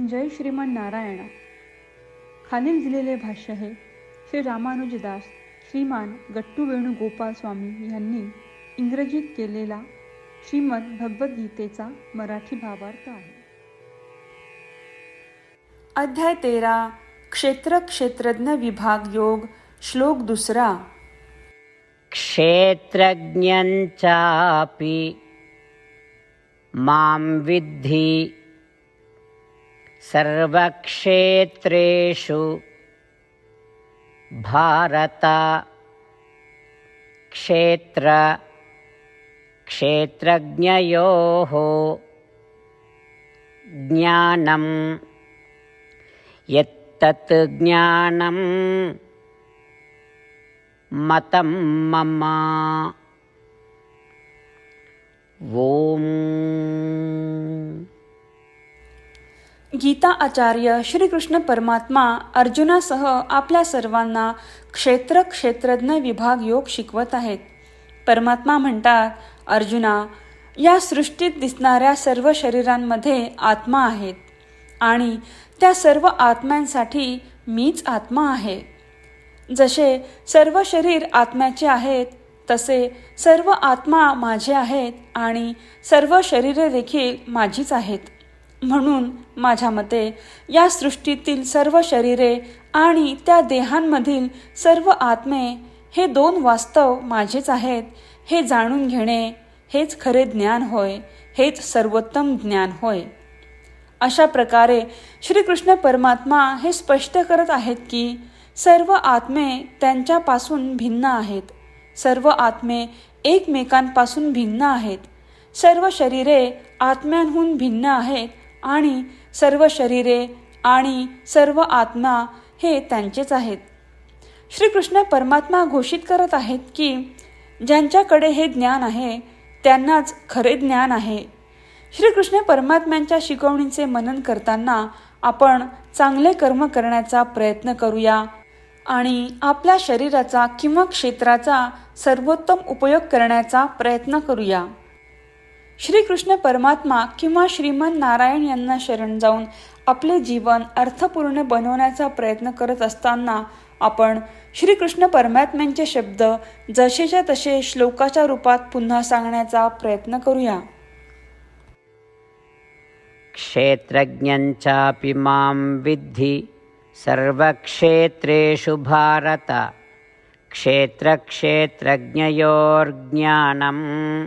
जय श्रीमन नारायण. खालील दिलेले भाष्य हे श्री रामानुजदास श्रीमान गट्टू वेणुगोपाल स्वामी यांनी इंग्रजीत केलेला श्रीमद भगवद्गीतेचा मराठी भावार्थ आहे. अध्याय तेरा क्षेत्र क्षेत्रज्ञ विभाग योग श्लोक दुसरा. क्षेत्रज्ञञ्चापि मां विद्धि सर्वक्षेत्रेषु भारत क्षेत्र क्षेत्रज्ञयोः ज्ञानं यत्तत् ज्ञानं मतं मम। ॐ गीता आचार्य श्रीकृष्ण परमात्मा अर्जुनासह आपल्या सर्वांना क्षेत्र क्षेत्रज्ञ विभाग योग शिकवत आहेत. परमात्मा म्हणतात अर्जुना या सृष्टीत दिसणाऱ्या सर्व शरीरांमध्ये आत्मा आहेत आणि त्या सर्व आत्म्यांसाठी मीच आत्मा आहे. जसे सर्व शरीर आत्म्याचे आहेत तसे सर्व आत्मा माझे आहेत आणि सर्व शरीरे देखील माझीच आहेत. म्हणून माझ्या मते या सृष्टीतील सर्व शरीरे आणि त्या देहांमधील सर्व आत्मे हे दोन वास्तव माझेच आहेत हे जाणून घेणे हेच खरे ज्ञान होय हेच सर्वोत्तम ज्ञान होय. अशा प्रकारे श्रीकृष्ण परमात्मा हे स्पष्ट करत आहेत की सर्व आत्मे त्यांच्यापासून भिन्न आहेत. सर्व आत्मे एकमेकांपासून भिन्न आहेत. सर्व शरीरे आत्म्यांहून भिन्न आहेत आणि सर्व शरीरे आणि सर्व आत्मा हे त्यांचेच आहेत. श्रीकृष्ण परमात्मा घोषित करत आहेत की ज्यांच्याकडे हे ज्ञान आहे त्यांनाच खरे ज्ञान आहे. श्रीकृष्ण परमात्म्यांच्या शिकवणीचे मनन करताना आपण चांगले कर्म करण्याचा प्रयत्न करूया आणि आपल्या शरीराचा किंवा क्षेत्राचा सर्वोत्तम उपयोग करण्याचा प्रयत्न करूया. श्रीकृष्ण परमात्मा किंवा श्रीमन नारायण यांना शरण जाऊन आपले जीवन अर्थपूर्ण बनवण्याचा प्रयत्न करत असताना आपण श्रीकृष्ण परमात्म्यांचे शब्द जसेच्या तसे श्लोकाच्या रूपात पुन्हा सांगण्याचा प्रयत्न करूया. क्षेत्रज्ञञ्चापि मां विद्धि सर्वक्षेत्रेषु भारत। क्षेत्रक्षेत्रज्ञयोर्ज्ञानं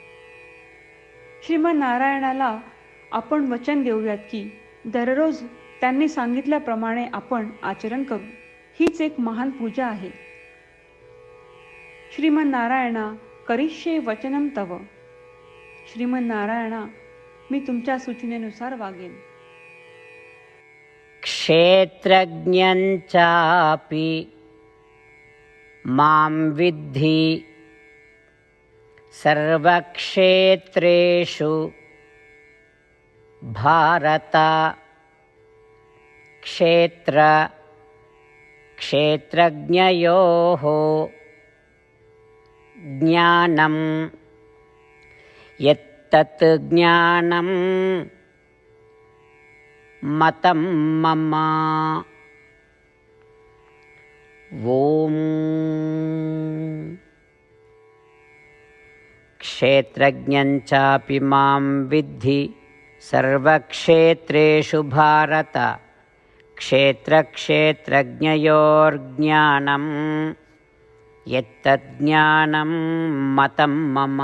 श्रीमन नारायणाला आपण वचन देऊयात की दररोज त्यांनी सांगितल्याप्रमाणे आपण आचरण करू. हीच एक महान पूजा आहे. श्रीमन नारायणा करिष्ये वचनम तव. श्रीमन नारायणा मी तुमच्या सूचनेनुसार वागेन. क्षेत्रज्ञांचापि मां विद्धी सर्वक्षेत्रेषु भारत क्षेत्र क्षेत्रज्ञयोः ज्ञानं यत्तत् ज्ञानं मतं मम। ॐ क्षेत्रज्ञञ्चापि मां विद्धि सर्वक्षेत्रेषु भारत क्षेत्रक्षेत्रज्ञयोर्ज्ञानं यत्तज्ज्ञानं मतं मम